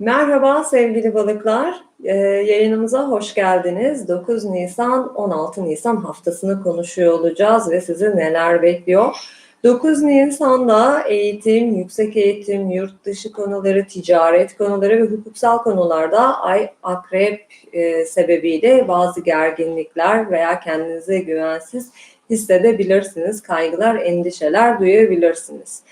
Merhaba sevgili balıklar. Ee, yayınımıza hoş geldiniz. 9 Nisan 16 Nisan haftasını konuşuyor olacağız ve sizi neler bekliyor? 9 Nisan'da eğitim, yüksek eğitim, yurt dışı konuları, ticaret konuları ve hukuksal konularda Ay Akrep e, sebebiyle bazı gerginlikler veya kendinize güvensiz hissedebilirsiniz. Kaygılar, endişeler duyabilirsiniz.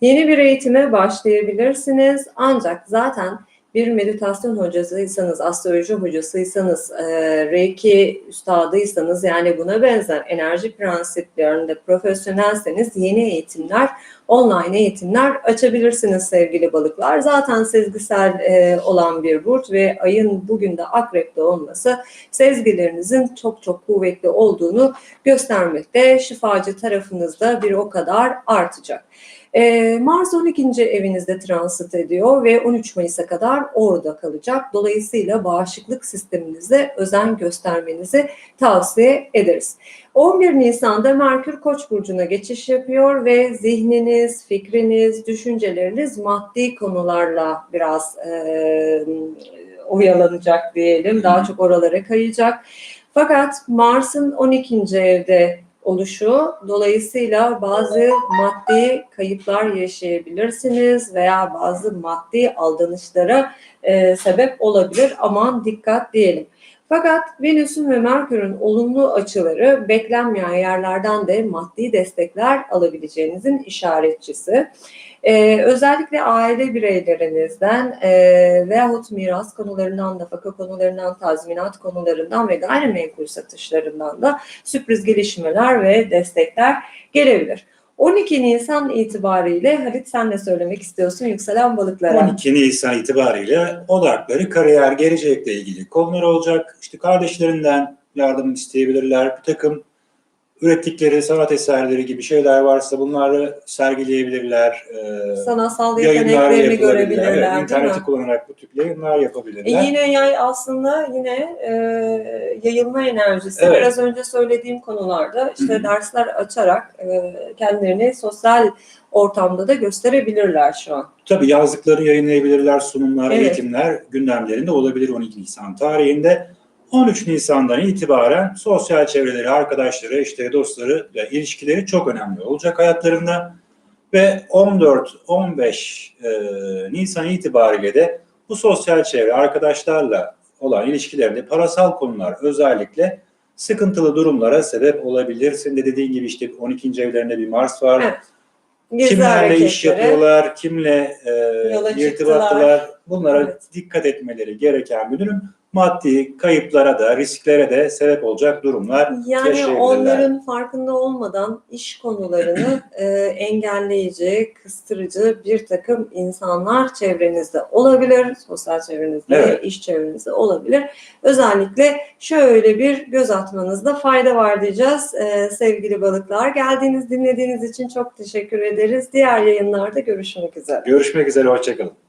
Yeni bir eğitime başlayabilirsiniz ancak zaten bir meditasyon hocasıysanız, astroloji hocasıysanız, e, reiki üstadıysanız yani buna benzer enerji prensiplerinde profesyonelseniz yeni eğitimler, online eğitimler açabilirsiniz sevgili balıklar. Zaten sezgisel e, olan bir burç ve ayın bugün de akrepte olması sezgilerinizin çok çok kuvvetli olduğunu göstermekte. Şifacı tarafınızda bir o kadar artacak. Ee, Mars 12. evinizde transit ediyor ve 13 Mayıs'a kadar orada kalacak. Dolayısıyla bağışıklık sisteminize özen göstermenizi tavsiye ederiz. 11 Nisan'da Merkür Koç burcuna geçiş yapıyor ve zihniniz, fikriniz, düşünceleriniz maddi konularla biraz e, oyalanacak diyelim. Daha çok oralara kayacak. Fakat Mars'ın 12. evde oluşu dolayısıyla bazı maddi kayıplar yaşayabilirsiniz veya bazı maddi aldanışlara e, sebep olabilir. Aman dikkat diyelim. Fakat Venüs'ün ve Merkür'ün olumlu açıları beklenmeyen yerlerden de maddi destekler alabileceğinizin işaretçisi. Ee, özellikle aile bireylerinizden e, veyahut miras konularından, nafaka konularından, tazminat konularından ve gayrimenkul satışlarından da sürpriz gelişmeler ve destekler gelebilir. 12 Nisan itibariyle Halit sen ne söylemek istiyorsun yükselen balıklara? 12 Nisan itibariyle odakları kariyer, gelecekle ilgili konular olacak. İşte kardeşlerinden yardım isteyebilirler. Bir takım ürettikleri sanat eserleri gibi şeyler varsa bunları sergileyebilirler. Ee, Sanatsal yeteneklerini görebilirler Evet, interneti kullanarak bu tip yayınlar E yapabilirler. yine yay aslında yine e, yayılma enerjisi. Evet. Biraz önce söylediğim konularda işte Hı hı. dersler açarak e, kendilerini sosyal ortamda da gösterebilirler şu an. Tabii yazdıklarını yayınlayabilirler, sunumlar, Evet. eğitimler gündemlerinde olabilir 12 Nisan tarihinde. 13 Nisan'dan itibaren sosyal çevreleri, arkadaşları, işte dostları ve ilişkileri çok önemli olacak hayatlarında. Ve 14-15 e, Nisan itibariyle de bu sosyal çevre, arkadaşlarla olan ilişkilerinde parasal konular özellikle sıkıntılı durumlara sebep olabilir. Senin de dediğin gibi işte 12. evlerinde bir Mars var. Evet. Kimlerle iş hareketlere. yapıyorlar, kimle e, irtibatlılar, bunlara Evet. dikkat etmeleri gereken bir durum. Maddi kayıplara da, risklere de sebep olacak durumlar Yani onların farkında olmadan iş konularını e, engelleyici, kıstırıcı bir takım insanlar çevrenizde olabilir. Sosyal çevrenizde, Evet. iş çevrenizde olabilir. Özellikle şöyle bir göz atmanızda fayda var diyeceğiz e, sevgili balıklar. Geldiğiniz, dinlediğiniz için çok teşekkür ederiz. Diğer yayınlarda görüşmek üzere. Görüşmek üzere, hoşçakalın.